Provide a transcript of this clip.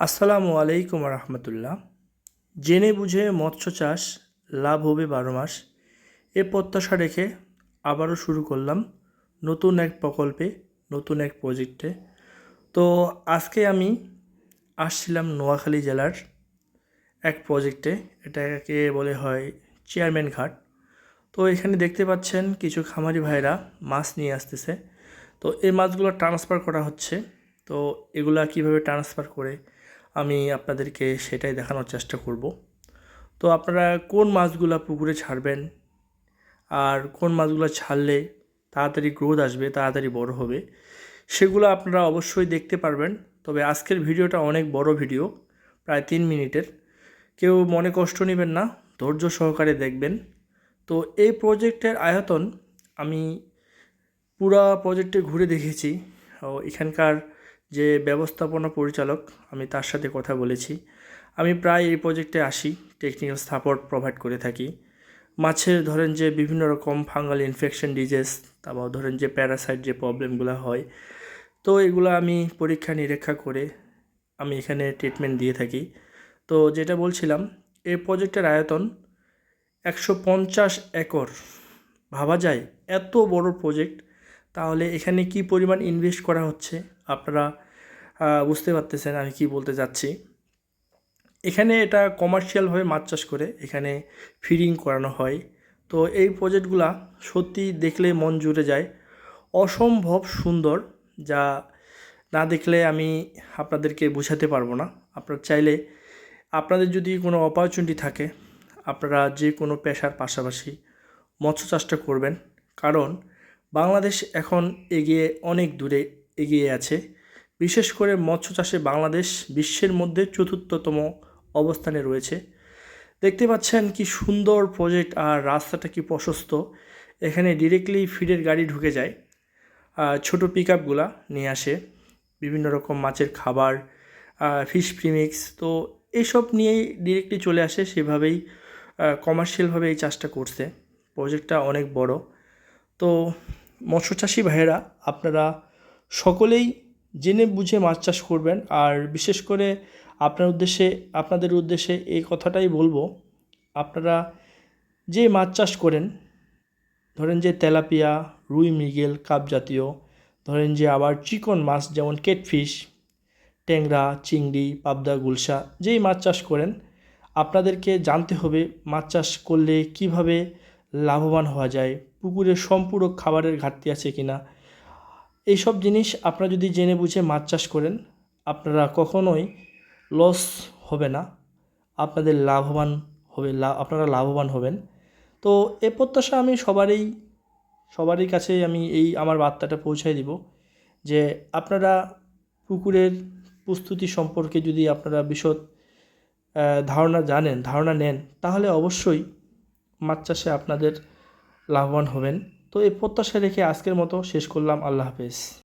আসসালামু আলাইকুম রহমতুল্লাহ। জেনে বুঝে মৎস্য চাষ, লাভ হবে বারো মাস। এ প্রত্যাশা রেখে আবারও শুরু করলাম নতুন এক প্রকল্পে, নতুন এক প্রজেক্টে তো আজকে আমি আসছিলাম নোয়াখালী জেলার এক প্রজেক্টে এটাকে বলে হয় চেয়ারম্যান ঘাট। তো এখানে দেখতে পাচ্ছেন কিছু খামারি ভাইরা মাছ নিয়ে আসতেছে। তো এই মাছগুলো ট্রান্সফার করা হচ্ছে। তো এগুলা কীভাবে ট্রান্সফার করে আমি আপনাদেরকে সেটাই দেখানোর চেষ্টা করব। তো আপনারা কোন মাছগুলা পুকুরে ছাড়বেন? আর কোন মাছগুলো ছাড়লে তাড়াতাড়ি গ্রোথ আসবে, তাড়াতাড়ি বড় হবে, সেগুলো আপনারা অবশ্যই দেখতে পারবেন। তবে আজকের ভিডিওটা অনেক বড় ভিডিও, প্রায় তিন মিনিটের। কেউ মনে কষ্ট নেবেন না, ধৈর্য সহকারে দেখবেন। তো এই প্রজেক্টের আয়তন আমি পুরা প্রজেক্টে ঘুরে দেখেছি। ও এখানকার যে ব্যবস্থাপনা পরিচালক, আমি তার সাথে কথা বলেছি। আমি প্রায় এই প্রজেক্টে আসি টেকনিক্যাল সাপোর্ট প্রোভাইড করে থাকি। মাছের ধরেন যে বিভিন্ন রকম ফাঙ্গাল ইনফেকশন ডিজিজ তারপর ধরেন যে প্যারাসাইট যে প্রবলেমগুলো হয়, তো এগুলো আমি পরীক্ষা নিরীক্ষা করে আমি এখানে ট্রিটমেন্ট দিয়ে থাকি। তো যেটা বলছিলাম, এই প্রজেক্টের আয়তন একশো পঞ্চাশ একর। ভাবা যায়, এত বড় প্রজেক্ট তাহলে এখানে কি পরিমাণ ইনভেস্ট করা হচ্ছে? আপনারা বুঝতে পারতেছেন আমি কি বলতে যাচ্ছি এখানে এটা কমার্শিয়ালভাবে মাছ চাষ করে, এখানে ফিডিং করানো হয়। তো এই প্রজেক্টগুলা সত্যি দেখলে মন জুড়ে যায়। অসম্ভব সুন্দর, যা না দেখলে আমি আপনাদেরকে বোঝাতে পারব না। আপনারা চাইলে, আপনাদের যদি কোনো অপরচুনিটি থাকে, আপনারা যে কোনো পেশার পাশাপাশি মৎস্য চাষটা করবেন। কারণ বাংলাদেশ এখন এগিয়ে অনেক দূরে এগিয়ে আছে। বিশেষ করে মৎস্য চাষে বাংলাদেশ বিশ্বের মধ্যে চতুর্থতম অবস্থানে রয়েছে। দেখতে পাচ্ছেন কি সুন্দর প্রজেক্ট আর রাস্তাটা কি প্রশস্ত। এখানে ডিরেক্টলি ফিডের গাড়ি ঢুকে যায়। ছোট পিক আপগুলা নিয়ে আসে। বিভিন্ন রকম মাছের খাবার ফিশ প্রিমিক্স তো এইসব নিয়েই ডিরেক্টলি চলে আসে। সেভাবেই কমার্শিয়ালভাবে এই চাষটা করছে। প্রজেক্টটা অনেক বড়। তো মৎস্য চাষি ভাইয়েরা, আপনারা সকলেই জেনে বুঝে মাছ চাষ করবেন। আর বিশেষ করে আপনার উদ্দেশ্যে, আপনাদের উদ্দেশ্যে এই কথাটাই বলব। আপনারা যে মাছ চাষ করেন, ধরেন যে তেলাপিয়া, রুই মৃগেল, কাপ জাতীয়, ধরেন যে আবার চিকন মাছ যেমন কেটফিশ ট্যাংরা, চিংড়ি, পাবদা, গুলশা, যেই মাছ চাষ করেন, আপনাদেরকে জানতে হবে মাছ চাষ করলে কীভাবে লাভবান হওয়া যায় পুকুরে সম্পূরক খাবারের ঘাটতি আছে কিনা এইসব জিনিস আপনারা যদি জেনে বুঝে মাছ চাষ করেন, আপনারা কখনোই লস হবে না। আপনাদের লাভবান হবে আপনারা লাভবান হবেন। তো এ প্রত্যাশা আমি সবারই সবারই কাছে আমি এই আমার বার্তাটা পৌঁছায় দিব যে আপনারা পুকুরের প্রস্তুতি সম্পর্কে যদি আপনারা বিশদ ধারণা জানেন, ধারণা নেন, তাহলে অবশ্যই মাছ চাষে আপনাদের লাভবান হবেন। তো এই প্রত্যাশা রেখে আজকের মতো শেষ করলাম। আল্লাহ হাফেজ।